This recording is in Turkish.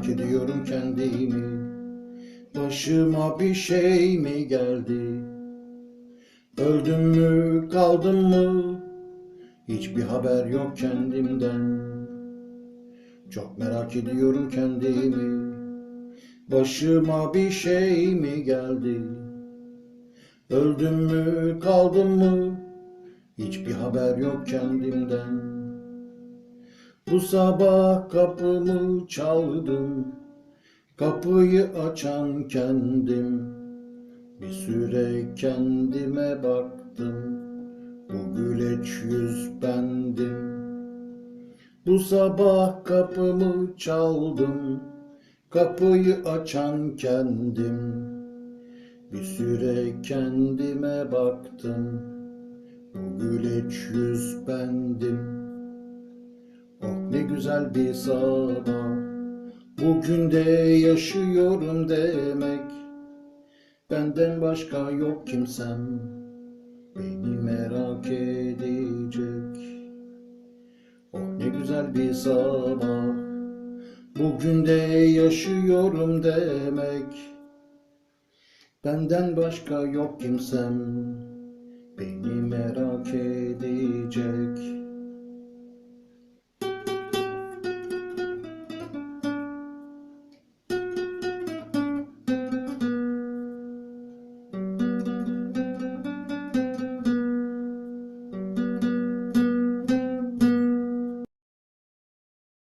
merak ediyorum kendimi. Başıma bir şey mi geldi? Öldüm mü kaldım mı? Hiçbir haber yok kendimden. Çok merak ediyorum kendimi. Başıma bir şey mi geldi? Öldüm mü kaldım mı? Hiçbir haber yok kendimden Bu sabah kapımı çaldım Kapıyı açan kendim. Bir süre kendime baktım Bu güleç yüz bendim. Bu sabah kapımı çaldım Kapıyı açan kendim. Bir süre kendime baktım Bu güleç yüz bendim güzel bir sabah Bugün de yaşıyorum demek. Benden başka yok kimsem. Beni merak edecek. Oh ne güzel bir sabah Bugün de yaşıyorum demek. Benden başka yok kimsem. Beni merak edecek